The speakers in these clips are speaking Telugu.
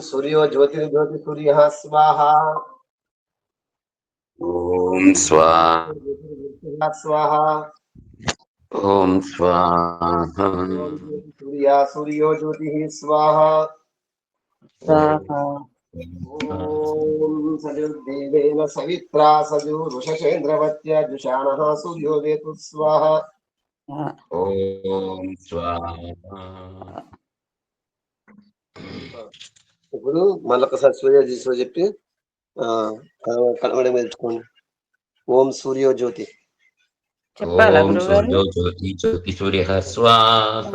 सूर्यो ज्योतिर्ज्योति सूर्यः स्वाहा। ॐ स्वाहा। स्वाहा। ॐ स्वाहा। सूर्या सूर्यो ज्योतिः स्वाहा। ॐ सजुर्देवेन सवित्रा सजुरुषशेन्द्रवत्या जुषाणः सूर्यो वेतु स्वाहा। ॐ स्वाहा। ఇప్పుడు మళ్ళొకసారి సూర్యోజ్యోతిలో చెప్పి కలవడం నేర్చుకోండి ఓం సూర్యోజ్యోతి ఓం సూర్యోజ్యోతి జ్యోతి సూర్య స్వాహ.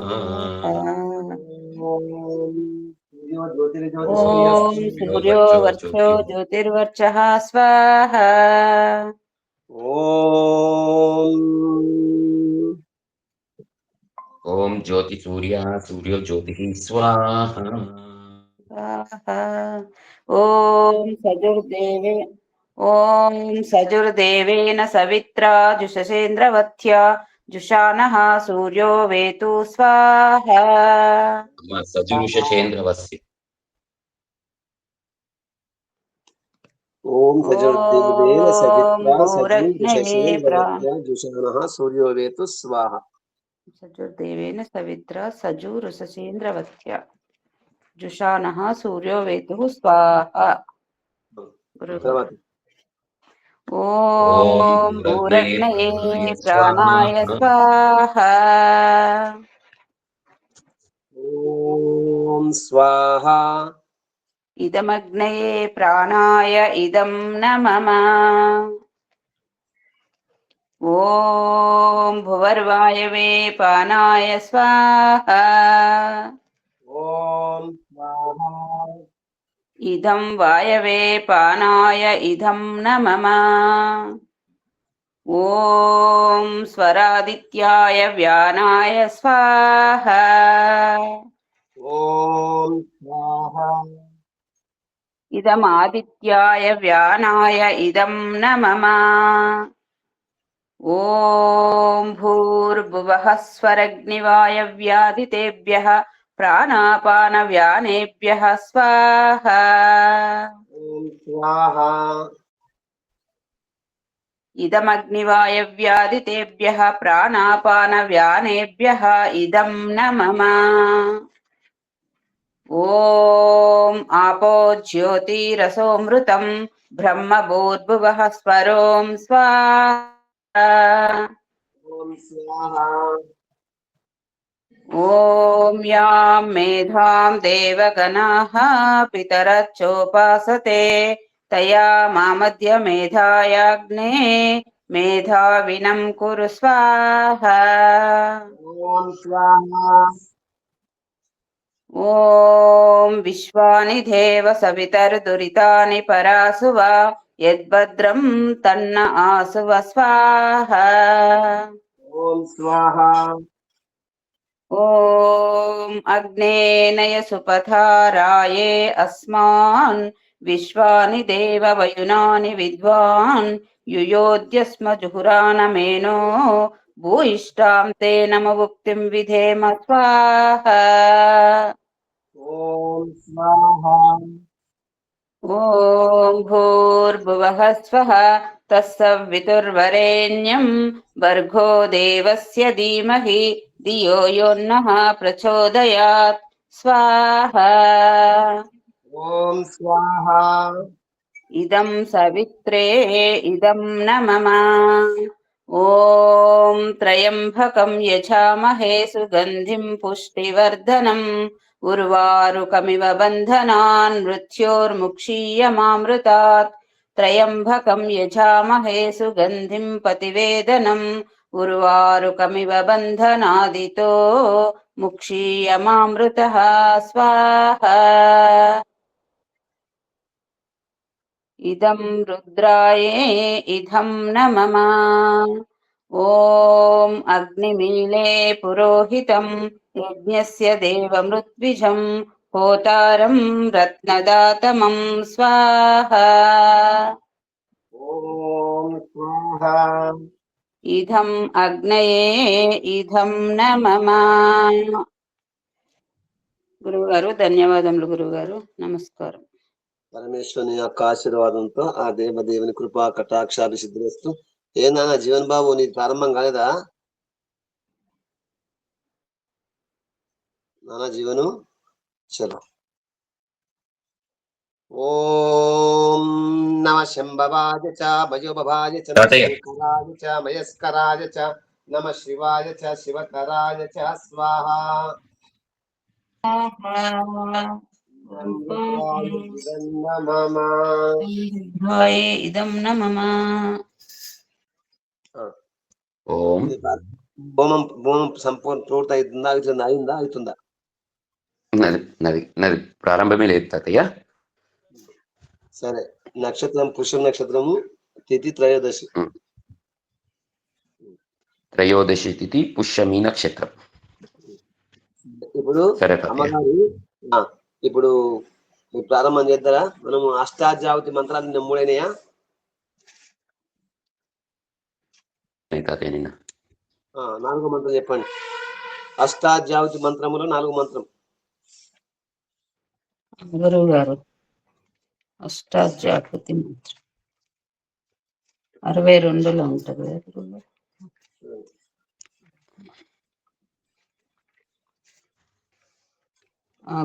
ఓం సూర్యో వర్షో జ్యోతిర్వర్చ స్వాహ. ఓం. ఓం జ్యోతి సూర్య సూర్యో జ్యోతి స్వాహ. ॐ सजुर्देवे ॐ सजुर्देवेन सवित्रा जुषसेन्द्रवत्या जुषाणः सूर्यो वेतु स्वाहा। सजुषसेन्द्रवस्य। ॐ सजुर्देवेन सवित्रा सजुर्जुषसेन्द्रवत्या जुषाणः सूर्यो वेतु स्वाहा। सजुर्देवेन सवित्रा గురుగారు. తర్వాత ఓం భూరగ్నయే ప్రాణాయ స్వాహ. ఓం స్వాహ. ఇదమగ్నయే ప్రాణాయ ఇదం న మమ ఓం భువర్వాయవే పానాయ స్వాహ ఓం స్వాహ. ఇదం వాయవే పానాయ ఇదం న మమ ఓం స్వరాదిత్యాయ వ్యానాయ స్వాహ. ఓం ఇదమాదిత్యాయ వ్యానాయ ఇదం న మమ ఓం భూర్భువః స్వరగ్నివాయవ్యాదితేభ్యः ప్రాణాపానవ్యానేభ్యः స్వాహ. ఇదమగ్నివాయవ్యాదితేభ్యः ప్రాణాపానవ్యానేభ్యः ఇదం న మమ ఓం ఆపో జ్యోతిరసోమృతం బ్రహ్మభూర్భువః స్వరోం స్వాహ. ఓం స్వాహ ఓం యాం మేధాం దేవగణాః పితరచ్చోపాసతే తయా మామధ్య మేధాయాగ్నే మేధావినం కురు స్వాహ. ఓం స్వాహ. ఓం విశ్వాని దేవ సవితర్దురితాని పరాసువ యద్భద్రం తన్న ఆసువ స్వాహ. ఓం ॐ अग्नेनय सुपथाराये अस्मान् विश्वानि देववयुनानि विद्वान् युयोद्यस्म जुहुरानमेनो भूयिष्ठां ते नमवुक्तिं विधेम स्वाहा। ॐ भूर्भुवः स्वः ఓం భూర్భువః స్వః తస్సవితుర్వరేణ్యం భర్గో దేవస్య ధీమహి ధియో యోన్నః ప్రచోదయాత్ స్వాహ ఓం స్వాహ ఇదం సవిత్రే ఇదం న మమ ఓం త్రయంబకం యజామహే సుగంధిం పుష్టివర్ధనం ఉర్వారుకమివ బంధనాన్ మృత్యోర్ముక్షీయమామృతాత్ త్రయంబకం యజామహే సుగంధిం పతివేదనం ఉర్వారుకమివ బంధనాదితో ముక్షీయమామృత స్వాహ. ఇదం రుద్రాయే ఇదం నమమ. ఓం అగ్నిమీలే పురోహితం యజ్ఞస్య దేవమృద్విజం హోతారం రత్నదాతమం స్వాహ. ఓం స్వాహ. ఇదం అగ్నయే ఇదం న మమ గురువు గారు ధన్యవాదములు గురువు గారు నమస్కారం. పరమేశ్వరుని యొక్క ఆశీర్వాదంతో ఆ దేవదేవుని కృపా కటాక్షాలు సిద్ధిస్తూ. ఏనా జీవన్ బాబు నీ ప్రారంభం కాలేదా? నానా జీవను? చలో. ఓం నమ శంభవాయ చ భజోభవాయ చ నమ తాతయ్య. శంకరాయ చ మయస్కరాయ చ నమ శివాయ చ శివకరాయ చ స్వాహ. నమః ధ్యాయే ఇదం న మమ ఓం. హోమం హోమం సంపూర్ణ పూర్తి అవుతుందా అవుతుందా అవుతుందా నది నది నది ప్రారంభమే లేదు తాతయ్య. సరే నక్షత్రం పుష్య నక్షత్రము తిథి త్రయోదశి. త్రయోదశి తిథి పుష్యమి నక్షత్రం. ఇప్పుడు సరే అమ్మగారు ఇప్పుడు ప్రారంభం చేద్దారా? మనము అష్టాధ్యావతి మంత్రాలు నిన్న మూడైనయా? లేదు తాతయ్య నిన్న? ఆ, నాలుగో మంత్రం చెప్పండి. అష్టాధ్యావతి మంత్రములో నాలుగో మంత్రం. గురువు గారు. అష్టాజాకృతి మంత్రం. అరవై రెండులో ఉంటది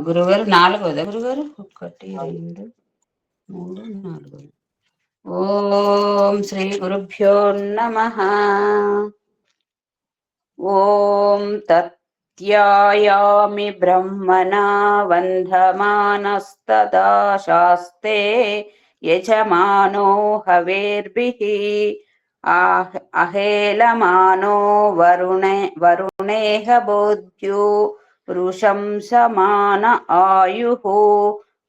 గురుగారు నాలుగోదా? గురుగారు ఒకటి రెండు మూడు నాలుగు. ఓం శ్రీ గురుభ్యో నమ. ఓం తత్ బ్రహ్మణా వంధమానస్తదా శాస్తే యజమానో హవేర్భిః ఆహ్ అహేలమానో వరుణే వరుణేహ బోధ్యో వృషం సమాన ఆయు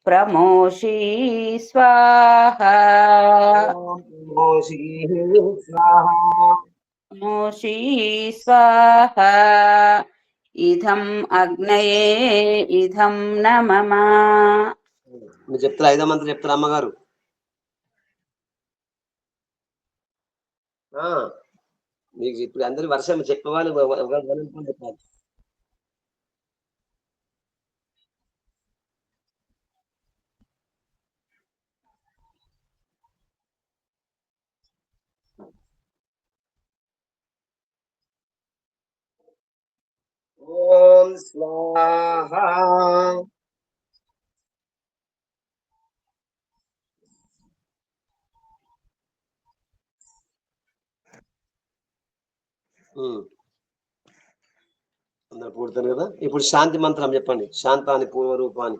ప్రమోషీ స్వాహ ప్రమోషీ స్వాహ ఇదం అగ్నయే ఇదం నమమా. మీరు చెప్తారా ఐదో మంత్రం చెప్తారా అమ్మగారు. ఆ, మీకు ఇప్పుడు అందరు వర్షం చెప్పేవాళ్ళు చెప్పాలి ఓం స్వాహ. అందరు పూడతారు కదా? ఇప్పుడు శాంతి మంత్రం చెప్పండి. శాంతాని పూర్వ రూపాన్ని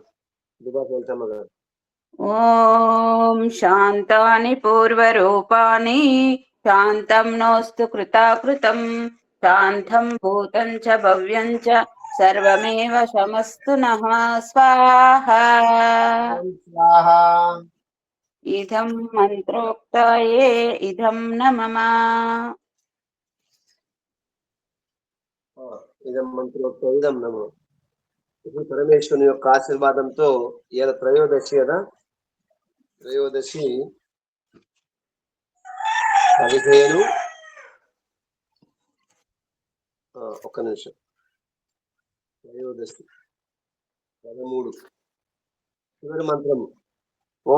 వెళ్తామ్మ గారు. ఓం శాంతాని పూర్వరూపాని శాంతం నోస్తు కృతాకృతం. శాంతం భూతం చ భవ్యం చ సర్వమేవ శమస్తు నః స్వాహ ఇదం మంత్రోక్తాయే ఇదం న మమ ఇదం మంత్రోక్త ఇదం నమో ఇప్పుడు పరమేశ్వరుని యొక్క ఆశీర్వాదంతో ఇవాళ త్రయోదశి కదా? త్రయోదశి పదిహేను ఒక్క నిమిషం. త్రయోదశి పదమూడు. చివరి మంత్రం. ఓ